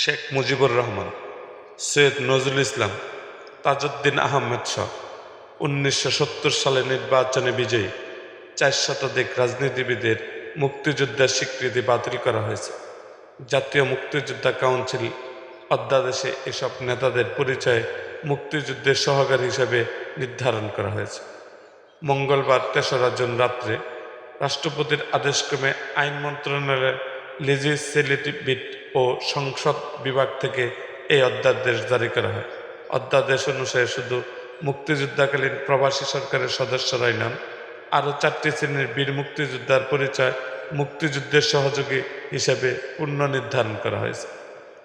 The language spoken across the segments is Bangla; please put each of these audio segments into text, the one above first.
শেখ মুজিবুর রহমান, সৈয়দ নজরুল ইসলাম, তাজউদ্দিন আহমেদ শাহ উনিশশো সত্তর সালে নির্বাচনে বিজয়ী চার শতাধিক রাজনীতিবিদের মুক্তিযোদ্ধার স্বীকৃতি বাতিল করা হয়েছে। জাতীয় মুক্তিযোদ্ধা কাউন্সিল অধ্যাদেশে এসব নেতাদের পরিচয় মুক্তিযুদ্ধের সহকারী হিসেবে নির্ধারণ করা হয়েছে। মঙ্গলবার তেসরা জুন রাত্রে রাষ্ট্রপতির আদেশক্রমে আইন মন্ত্রণালয়ের লেজিসলেটিভ ও সংসদ বিভাগ থেকে এই অধ্যাদেশ জারি করা হয়। অধ্যাদেশ অনুসারে শুধু মুক্তিযুদ্ধাকালীন প্রবাসী সরকারের সদস্যরাই নন, আরও চারটি শ্রেণির বীর মুক্তিযোদ্ধার পরিচয় মুক্তিযুদ্ধের সহযোগী হিসেবে পুনর্নির্ধারণ করা হয়েছে।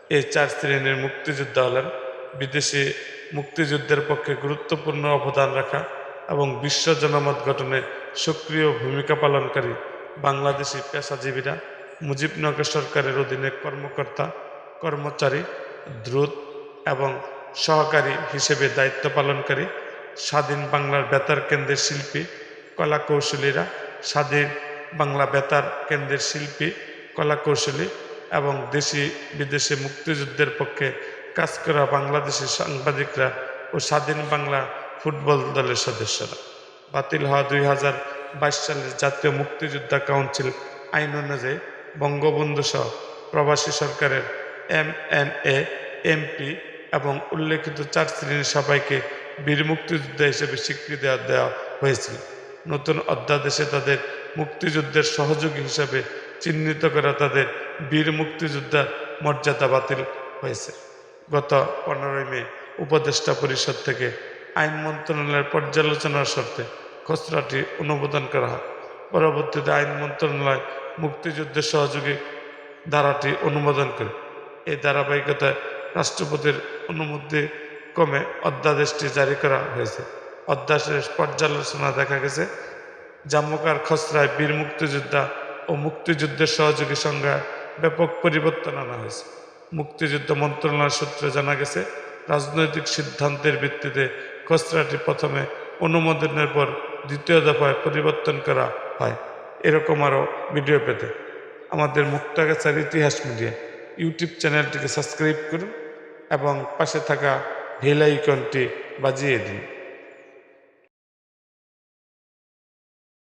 এই চার শ্রেণির মুক্তিযোদ্ধা হলেন বিদেশি মুক্তিযুদ্ধের পক্ষে গুরুত্বপূর্ণ অবদান রাখা এবং বিশ্ব জনমত গঠনে সক্রিয় ভূমিকা পালনকারী বাংলাদেশি পেশাজীবীরা মুজিবনগর সরকারের অধীনে কর্মকর্তা, কর্মচারী, দ্রুত এবং সহকারী হিসেবে দায়িত্ব পালনকারী, স্বাধীন বাংলার বেতার কেন্দ্রের শিল্পী কলা কৌশলীরা স্বাধীন বাংলা বেতার কেন্দ্রের শিল্পী কলা কৌশলী এবং দেশি বিদেশে মুক্তিযুদ্ধের পক্ষে কাজ করা বাংলাদেশি সাংবাদিকরা ও স্বাধীন বাংলা ফুটবল দলের সদস্যরা। বাতিল হওয়া দুই হাজার বাইশ সালের জাতীয় মুক্তিযোদ্ধা কাউন্সিল আইন অনুযায়ী বঙ্গবন্ধু সহ প্রবাসী সরকারের এম এন এ এমপি এবং উল্লেখিত চার শ্রেণির সবাইকে বীর মুক্তিযোদ্ধা হিসেবে স্বীকৃতি দেওয়া দেওয়া হয়েছিল। নতুন অধ্যাদেশে তাদের মুক্তিযুদ্ধের সহযোগী হিসাবে চিহ্নিত করা তাদের বীর মুক্তিযোদ্ধার মর্যাদা বাতিল হয়েছে। গত পনেরোই মে উপদেষ্টা পরিষদ থেকে আইন মন্ত্রণালয়ের পর্যালোচনার শর্তে খসড়াটি অনুমোদন করা হয়। পরবর্তীতে আইন মন্ত্রণালয় মুক্তিযুদ্ধের সহযোগী ধারাটি অনুমোদন করে। এই ধারাবাহিকতায় রাষ্ট্রপতির অনুমতি কমে অধ্যাদেশটি জারি করা হয়েছে। অধ্যাদেশের পর্যালোচনা দেখা গেছে, জাম্মুকার খসড়ায় বীর মুক্তিযোদ্ধা ও মুক্তিযুদ্ধের সহযোগী সংজ্ঞায় ব্যাপক পরিবর্তন আনা হয়েছে। মুক্তিযুদ্ধ মন্ত্রণালয় সূত্রে জানা গেছে, রাজনৈতিক সিদ্ধান্তের ভিত্তিতে খসড়াটি প্রথমে অনুমোদনের পর দ্বিতীয় দফায় পরিবর্তন করা হয়। এরকম আরও ভিডিও পেতে। আমাদের মুক্তাগাছার ইতিহাস মিডিয়া ইউটিউব চ্যানেলটিকে সাবস্ক্রাইব করুন এবং পাশে থাকা ভেলাইকনটি বাজিয়ে দিন।